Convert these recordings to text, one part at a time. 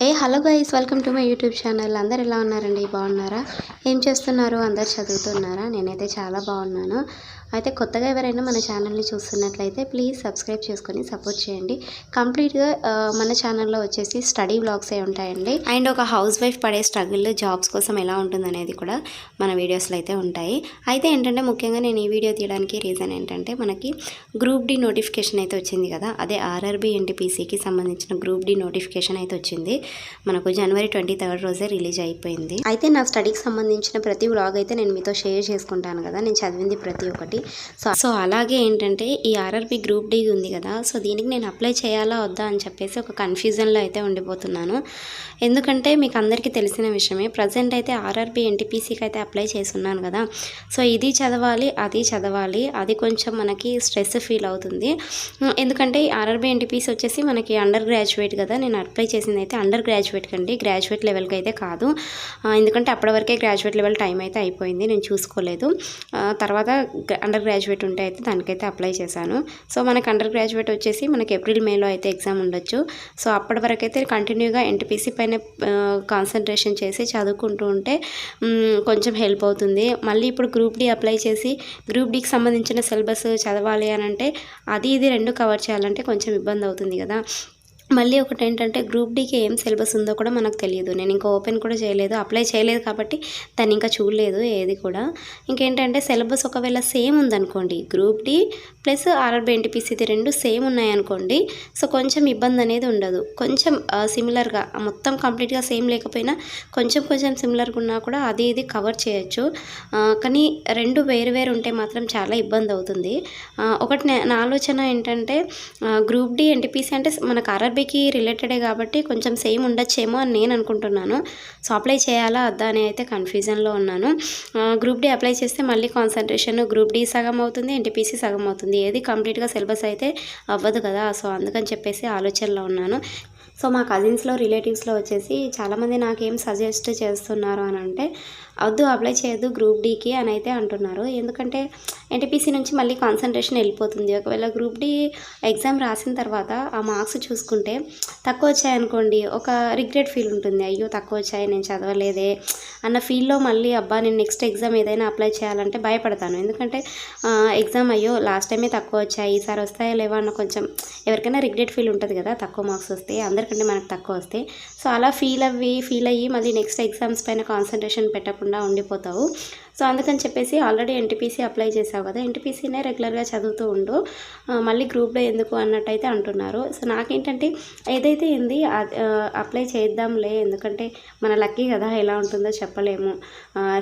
Hey hello guys welcome to my YouTube channel. అందరు ఎలా ఉన్నారండి? బాగున్నారా? ఏం చేస్తున్నారు? అందరు చదువుతున్నారా? నేనైతే చాలా బాగున్నాను. అయితే కొత్తగా ఎవరైనా మన ఛానల్ని చూస్తున్నట్లయితే ప్లీజ్ సబ్స్క్రైబ్ చేసుకొని సపోర్ట్ చేయండి. కంప్లీట్గా మన ఛానల్లో వచ్చేసి స్టడీ బ్లాగ్సే ఉంటాయండి. అండ్ ఒక హౌస్ వైఫ్ పడే స్ట్రగుల్ జాబ్స్ కోసం ఎలా ఉంటుందనేది కూడా మన వీడియోస్లో అయితే ఉంటాయి. అయితే ఏంటంటే ముఖ్యంగా నేను ఈ వీడియో తీయడానికి రీజన్ ఏంటంటే మనకి గ్రూప్ డి నోటిఫికేషన్ అయితే వచ్చింది కదా? అదే ఆర్ఆర్బి ఎన్టీపీసీకి సంబంధించిన గ్రూప్ డి నోటిఫికేషన్ అయితే వచ్చింది. మనకు జనవరి ట్వంటీ థర్డ్ రోజే రిలీజ్ అయిపోయింది. అయితే నా స్టడీకి సంబంధించిన ప్రతి వ్లాగ్ అయితే నేను మీతో షేర్ చేసుకుంటాను కదా నేను చదివింది ప్రతి ఒక్కటి. సో సో అలాగే ఏంటంటే ఈ ఆర్ఆర్బి గ్రూప్ డి ఉంది కదా సో దీనికి నేను అప్లై చేయాలా వద్దా అని చెప్పేసి ఒక కన్ఫ్యూజన్లో అయితే ఉండిపోతున్నాను. ఎందుకంటే మీకు అందరికీ తెలిసిన విషయమే ప్రజెంట్ అయితే ఆర్ఆర్బి ఎన్టీపీసీకి అయితే అప్లై చేసి ఉన్నాను కదా. సో ఇది చదవాలి అది చదవాలి అది కొంచెం మనకి స్ట్రెస్ ఫీల్ అవుతుంది. ఎందుకంటే ఆర్ఆర్బి ఎన్టీపీసీ వచ్చేసి మనకి అండర్ గ్రాడ్యుయేట్ కదా నేను అప్లై చేసింది అయితే అండర్ గ్రాడ్యుయేట్ కండి గ్రాడ్యుయేట్ లెవెల్కి అయితే కాదు. ఎందుకంటే అప్పటి వరకే గ్రాడ్యుయేట్ లెవెల్ టైం అయితే అయిపోయింది. నేను చూసుకోలేదు. తర్వాత అండర్ గ్రాడ్యుయేట్ ఉంటే అయితే దానికైతే అప్లై చేశాను. సో మనకు అండర్ గ్రాడ్యుయేట్ వచ్చేసి మనకి ఏప్రిల్ మేలో అయితే ఎగ్జామ్ ఉండొచ్చు. సో అప్పటి వరకు అయితే కంటిన్యూగా ఎన్టీపీసీ పైన కాన్సన్ట్రేషన్ చేసి చదువుకుంటూ ఉంటే కొంచెం హెల్ప్ అవుతుంది. మళ్ళీ ఇప్పుడు గ్రూప్ డి అప్లై చేసి గ్రూప్ డికి సంబంధించిన సిలబస్ చదవాలి అని అంటే అది ఇది రెండు కవర్ చేయాలంటే కొంచెం ఇబ్బంది అవుతుంది కదా. మళ్ళీ ఒకటి ఏంటంటే గ్రూప్ డీకి ఏం సిలబస్ ఉందో కూడా మనకు తెలియదు. నేను ఇంకా ఓపెన్ కూడా చేయలేదు. అప్లై చేయలేదు కాబట్టి దాన్ని ఇంకా చూడలేదు ఏది కూడా. ఇంకేంటంటే సిలబస్ ఒకవేళ సేమ్ ఉందనుకోండి గ్రూప్ డి ప్లస్ ఆర్ఆర్బి ఎన్టీపీసీది రెండు సేమ్ ఉన్నాయనుకోండి సో కొంచెం ఇబ్బంది అనేది ఉండదు. కొంచెం సిమిలర్గా మొత్తం కంప్లీట్గా సేమ్ లేకపోయినా కొంచెం కొంచెం సిమిలర్గా ఉన్నా కూడా అది ఇది కవర్ చేయొచ్చు. కానీ రెండు వేరు వేరు ఉంటే మాత్రం చాలా ఇబ్బంది అవుతుంది. ఒకటి నా ఆలోచన ఏంటంటే గ్రూప్ డి ఎన్టీపీసీ అంటే మనకు ఆర్ఆర్బీకి రిలేటెడే కాబట్టి కొంచెం సేమ్ ఉండొచ్చేమో అని నేను అనుకుంటున్నాను. సో అప్లై చేయాలా? వద్దా? అని అయితే కన్ఫ్యూజన్లో ఉన్నాను. గ్రూప్ డి అప్లై చేస్తే మళ్ళీ కాన్సన్ట్రేషన్ గ్రూప్ డి సగం అవుతుంది ఎన్టీపీసీ సగం అవుతుంది. ఏది కంప్లీట్గా సిలబస్ అయితే అవ్వదు కదా? సో అందుకని చెప్పేసి ఆలోచనలో ఉన్నాను. సో మా కజిన్స్లో రిలేటివ్స్లో వచ్చేసి చాలామంది నాకేం సజెస్ట్ చేస్తున్నారు అని అంటే వద్దు అప్లై చేయొద్దు గ్రూప్ డీకి అని అయితే అంటున్నారు. ఎందుకంటే ఎన్టీపీసీ నుంచి మళ్ళీ కాన్సన్ట్రేషన్ వెళ్ళిపోతుంది. ఒకవేళ గ్రూప్ డి ఎగ్జామ్ రాసిన తర్వాత ఆ మార్క్స్ చూసుకుంటే తక్కువ వచ్చాయనుకోండి ఒక రిగ్రెట్ ఫీల్ ఉంటుంది. అయ్యో తక్కువ వచ్చాయి నేను చదవలేదే అన్న ఫీల్లో మళ్ళీ అబ్బా నేను నెక్స్ట్ ఎగ్జామ్ ఏదైనా అప్లై చేయాలంటే భయపడతాను. ఎందుకంటే ఎగ్జామ్ అయ్యో లాస్ట్ టైమే తక్కువ వచ్చాయి ఈసారి వస్తాయో లేవా అన్న కొంచెం ఎవరికైనా రిగ్రెట్ ఫీల్ ఉంటుంది కదా తక్కువ మార్క్స్ వస్తే అందరికంటే మనకు తక్కువ వస్తాయి సో అలా ఫీల్ అవ్వి ఫీల్ అయ్యి మళ్ళీ నెక్స్ట్ ఎగ్జామ్స్ పైన కాన్సన్ట్రేషన్ పెట్టకుండా ఉండిపోతావు. సో అందుకని చెప్పేసి ఆల్రెడీ ఎన్టీపీసీ అప్లై చేసావు కదా. ఎన్టీపీసీనే రెగ్యులర్గా చదువుతూ ఉండు. మళ్ళీ గ్రూప్లో ఎందుకు అన్నట్టయితే అంటున్నారు. సో నాకేంటంటే ఏదైతే ఏంది అప్లై చేద్దాంలే ఎందుకంటే మన లక్కీ కదా ఎలా ఉంటుందో చెప్పలేము.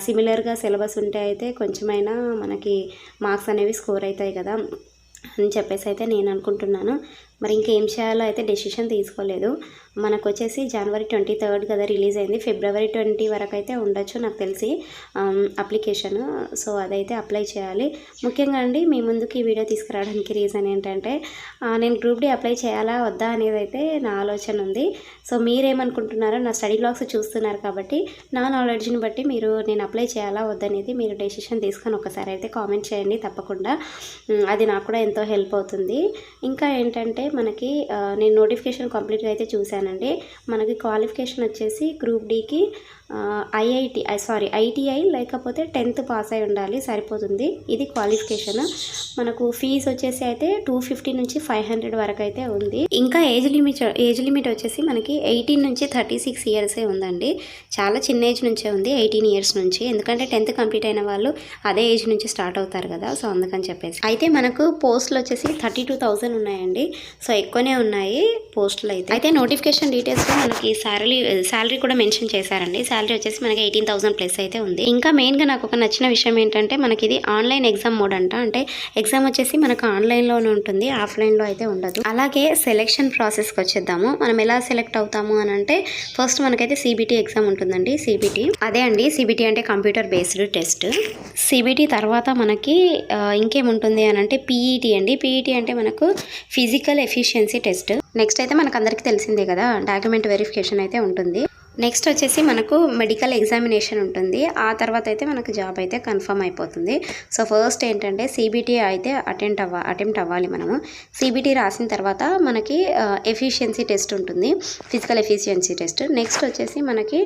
సిమిలర్గా సిలబస్ ఉంటే అయితే కొంచెమైనా మనకి మార్క్స్ అనేవి స్కోర్ అవుతాయి కదా అని చెప్పేసి అయితే నేను అనుకుంటున్నాను. మరి ఇంకేం చేయాలో అయితే డెసిషన్ తీసుకోలేదు. మనకు వచ్చేసి జనవరి ట్వంటీ థర్డ్ కదా రిలీజ్ అయింది. ఫిబ్రవరి ట్వంటీ వరకు అయితే ఉండొచ్చు నాకు తెలిసి um, అప్లికేషన్ సో అదైతే అప్లై చేయాలి. ముఖ్యంగా అండి మీ ముందుకి ఈ వీడియో తీసుకురావడానికి రీజన్ ఏంటంటే నేను గ్రూప్ డి అప్లై చేయాలా వద్దా అనేది అయితే నా ఆలోచన ఉంది. సో మీరేమనుకుంటున్నారో నా స్టడీ బ్లాగ్స్ చూస్తున్నారు కాబట్టి నా నాలెడ్జ్ని బట్టి మీరు నేను అప్లై చేయాలా వద్దనేది మీరు డెసిషన్ తీసుకొని ఒకసారి అయితే కామెంట్ చేయండి తప్పకుండా. అది నాకు కూడా ఎంతో హెల్ప్ అవుతుంది. ఇంకా ఏంటంటే మనకి నేను నోటిఫికేషన్ కంప్లీట్గా అయితే చూశానండి. మనకి క్వాలిఫికేషన్ వచ్చేసి గ్రూప్ డీకి ఐఐటి సారీ ఐటీఐ లేకపోతే టెన్త్ పాస్ అయి ఉండాలి సరిపోతుంది. ఇది క్వాలిఫికేషన్. మనకు ఫీజు వచ్చేసి అయితే టూ ఫిఫ్టీ నుంచి ఫైవ్ హండ్రెడ్ వరకు అయితే ఉంది. ఇంకా ఏజ్ లిమిట్ ఏజ్ లిమిట్ వచ్చేసి మనకి ఎయిటీన్ నుంచి థర్టీ సిక్స్ ఇయర్సే ఉందండి. చాలా చిన్న ఏజ్ నుంచే ఉంది ఎయిటీన్ ఇయర్స్ నుంచి. ఎందుకంటే టెన్త్ కంప్లీట్ అయిన వాళ్ళు అదే ఏజ్ నుంచి స్టార్ట్ అవుతారు కదా సో అందుకని చెప్పేసి. అయితే మనకు పోస్టులు వచ్చేసి థర్టీ టూ థౌజండ్ ఉన్నాయండి. సో ఎక్కువనే ఉన్నాయి పోస్టులు అయితే. అయితే నోటిఫికేషన్ డీటెయిల్స్లో మనకి శాలరీ శాలరీ కూడా మెన్షన్ చేశారండి. శాలరీ వచ్చేసి మనకి ఎయిటీన్ థౌసండ్ ప్లస్ అయితే ఉంది. ఇంకా మెయిన్గా నాకు ఒక నచ్చిన విషయం ఏంటంటే మనకి ఇది ఆన్లైన్ ఎగ్జామ్ మోడ్ అంట. అంటే ఎగ్జామ్ వచ్చేసి మనకు ఆన్లైన్లోనే ఉంటుంది ఆఫ్లైన్లో అయితే ఉండదు. అలాగే సెలెక్షన్ ప్రాసెస్కి వచ్చేద్దాము. మనం ఎలా సెలెక్ట్ అవుతాము అని అంటే ఫస్ట్ మనకైతే సిబిటీ ఎగ్జామ్ ఉంటుందండి సిబిటీ. అదే అండి సిబిటీ అంటే కంప్యూటర్ బేస్డ్ టెస్ట్. సిబిటీ తర్వాత మనకి ఇంకేముంటుంది అని అంటే పీఈటీ అండి. పీఈటీ అంటే మనకు ఫిజికల్ ఎఫిషియన్సీ టెస్ట్ నెక్స్ట్ అయితే మనకు అందరికీ తెలిసిందే కదా డాక్యుమెంట్ వెరిఫికేషన్ అయితే ఉంటుంది. నెక్స్ట్ వచ్చేసి మనకు మెడికల్ ఎగ్జామినేషన్ ఉంటుంది. ఆ తర్వాత అయితే మనకు జాబ్ అయితే కన్ఫర్మ్ అయిపోతుంది. సో ఫస్ట్ ఏంటంటే సిబిటీ అయితే అటెంప్ట్ అవ్వ అటెంప్ట్ అవ్వాలి మనము. సిబిటీ రాసిన తర్వాత మనకి ఎఫిషియన్సీ టెస్ట్ ఉంటుంది. ఫిజికల్ ఎఫిషియన్సీ టెస్ట్ నెక్స్ట్ వచ్చేసి మనకి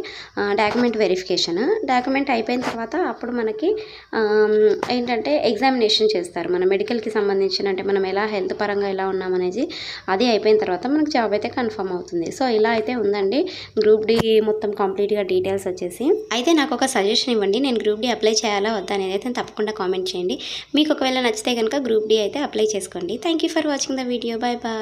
డాక్యుమెంట్ వెరిఫికేషన్ డాక్యుమెంట్ అయిపోయిన తర్వాత అప్పుడు మనకి ఏంటంటే ఎగ్జామినేషన్ చేస్తారు. మన మెడికల్కి సంబంధించిన అంటే మనం ఎలా హెల్త్ పరంగా ఎలా ఉన్నామనేది అది అయిపోయిన తర్వాత మనకు జాబ్ అయితే కన్ఫర్మ్ అవుతుంది. సో ఇలా అయితే ఉందండి. గ్రూప్ డి మొత్తం కంప్లీట్గా డీటెయిల్స్ వచ్చేసి. అయితే నాకు ఒక సజెషన్ ఇవ్వండి. నేను గ్రూప్ డి అప్లై చేయాలా? వద్దా? అనేది అయితే తప్పకుండా కామెంట్ చేయండి. మీకు ఒకవేళ నచ్చితే కనుక గ్రూప్ డి అయితే అప్లై చేసుకోండి. Thank you for watching the video. Bye bye